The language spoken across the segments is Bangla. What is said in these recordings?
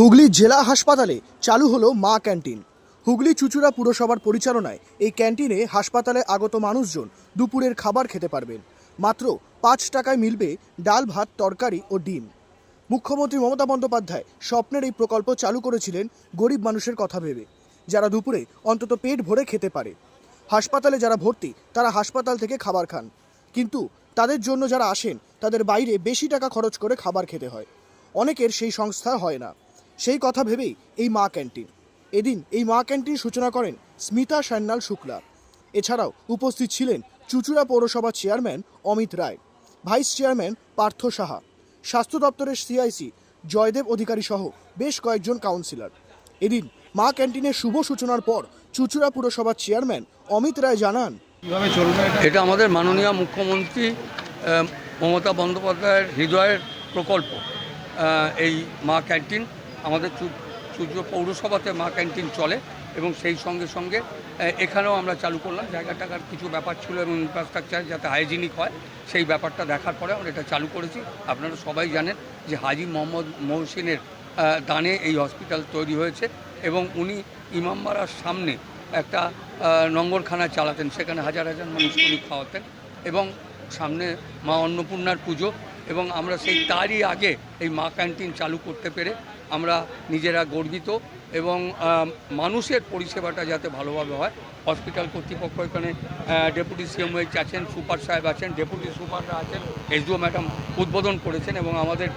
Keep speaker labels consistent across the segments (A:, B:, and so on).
A: হুগলি জেলা হাসপাতালে চালু হলো মা ক্যান্টিন। হুগলি চুচুড়া পুরসভার পরিচালনায় এই ক্যান্টিনে হাসপাতালে আগত মানুষজন দুপুরের খাবার খেতে পারবেন। মাত্র পাঁচ টাকায় মিলবে ডাল, ভাত, তরকারি ও ডিম। মুখ্যমন্ত্রী মমতা বন্দ্যোপাধ্যায় স্বপ্নের এই প্রকল্প চালু করেছিলেন গরিব মানুষের কথা ভেবে, যারা দুপুরে অন্তত পেট ভরে খেতে পারে। হাসপাতালে যারা ভর্তি, তারা হাসপাতাল থেকে খাবার খান। কিন্তু তাদের জন্য যারা আসেন, তাদের বাইরে বেশি টাকা খরচ করে খাবার খেতে হয়। অনেকের সেই সংস্থা হয় না। সেই কথা ভেবেই এই মা ক্যান্টিন। এদিন এই মা ক্যান্টিন সূচনা করেন স্মিতা সান্যাল শুক্লা। এছাড়াও উপস্থিত ছিলেন চুচুড়া পৌরসভা chairman Amit Roy vice chairman Partha Saha স্বাস্থ্য দপ্তরের সিআইসি জয়দেব অধিকারী সহ বেশ কয়েকজন কাউন্সিলর। এদিন মা ক্যান্টিনের শুভ সূচনার পর চুচুড়া পুরসভার চেয়ারম্যান অমিত রায় জানান
B: এটা?
C: এটা আমাদের মাননীয় মুখ্যমন্ত্রী মমতা বন্দ্যোপাধ্যায়ের হৃদয়ের প্রকল্প এই মা ক্যান্টিন। আমাদের চু- চুচুড়ো পৌরসভাতে মা ক্যান্টিন চলে এবং সেই সঙ্গে সঙ্গে এখানেও আমরা চালু করলাম। জায়গা টাকার কিছু ব্যাপার ছিল এবং ইনফ্রাস্ট্রাকচার যাতে হাইজিনিক হয়, সেই ব্যাপারটা দেখার পরে আমরা এটা চালু করেছি। আপনারা সবাই জানেন যে হাজি মোহাম্মদ মহসিনের দানে এই হসপিটাল তৈরি হয়েছে এবং উনি ইমামবাড়ার সামনে একটা নঙ্গরখানা চালাতেন। সেখানে হাজার হাজার মানুষ উনি খাওয়াতেন এবং সামনে মা অন্নপূর্ণার পুজো এবং আমরা সেই তারই আগে এই মা ক্যান্টিন চালু করতে পেরে আমরা নিজেরা গর্বিত এবং মানুষের পরিষেবাটা যাতে ভালোভাবে হয়। হসপিটাল কর্তৃপক্ষ এখানে ডেপুটি সিএম ওয়েচ আছেন, সুপার সাহেব আছেন, ডেপুটি সুপাররা আছেন, এসডিও ম্যাডাম উদ্বোধন করেছেন এবং আমাদের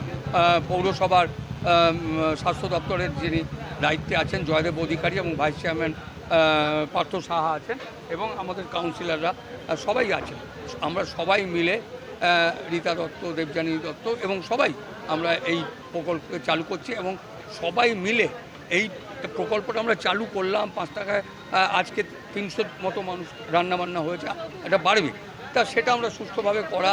C: পৌরসভার স্বাস্থ্য দপ্তরের যিনি দায়িত্বে আছেন, জয়দেব অধিকারী এবং ভাইস চেয়ারম্যান পার্থ সাহা আছেন এবং আমাদের কাউন্সিলররা সবাই আছেন। আমরা সবাই মিলে রীতা দত্ত, দেবযানী দত্ত এবং সবাই আমরা এই প্রকল্পকে চালু করছি এবং সবাই মিলে এই প্রকল্পটা আমরা চালু করলাম। পাঁচ টাকায় আজকে তিনশোর মতো মানুষ রান্নাবান্না হয়েছে, এটা বাড়বে। তা সেটা আমরা সুস্থভাবে করা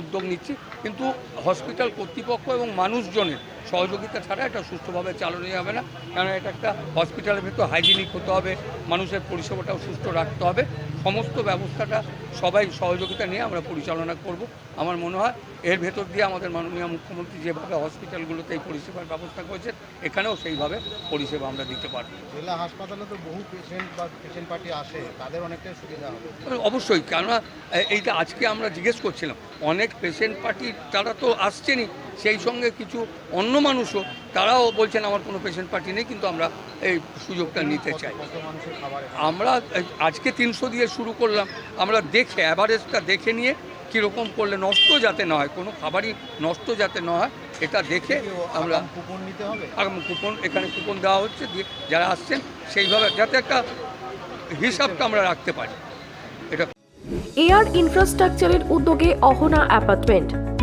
C: উদ্যোগ নিচ্ছি। কিন্তু হসপিটাল কর্তৃপক্ষ এবং মানুষজনের সহযোগিতা ছাড়া এটা সুস্থভাবে চালানো যাবে না। কারণ এটা একটা হসপিটালের ভেতর হাইজিনিক হতে হবে, মানুষের পরিষেবাটাও সুস্থ রাখতে হবে। সমস্ত ব্যবস্থাটা সবাই সহযোগিতা নিয়ে আমরা পরিচালনা করব। আমার মনে হয় এর ভেতর দিয়ে আমাদের মাননীয় মুখ্যমন্ত্রী যেভাবে হসপিটালগুলোতে এই পরিষেবার ব্যবস্থা করেছেন এখানেও সেইভাবে পরিষেবা আমরা দিতে পারব।
B: জেলা হাসপাতালে তো বহু পেশেন্ট বা পেশেন্ট পার্টি আসে তাদের অনেকটাই সুবিধা হবে।
C: অবশ্যই কেননা এইটা আজকে আমরা জিজ্ঞেস করছিলাম অনেক পেশেন্ট পার্টি তারা তো আসছেনই সেই সঙ্গে কিছু অন্য মানুষও, তারাও বলছেন আমার কোনো পেশেন্ট পার্টি নেই, কিন্তু আমরা এই সুযোগটা নিতে চাই। আমরা আজকে তিনশো দিয়ে শুরু করলাম, আমরা দেখে অ্যাভারেজটা দেখে নিয়ে কীরকম করলে নষ্ট যাতে না হয়, কোনো খাবারই নষ্ট যাতে না হয়, এটা দেখে আমরা
B: কুপন নিতে হবে
C: আগামী কুপন এখানে কুপন দেওয়া হচ্ছে, দিয়ে যারা আসছেন সেইভাবে যাতে একটা হিসাবটা আমরা রাখতে পারি। এটা
D: এয়ার ইনফ্রাস্ট্রাকচারের উদ্যোগে অহনা অ্যাপার্টমেন্ট।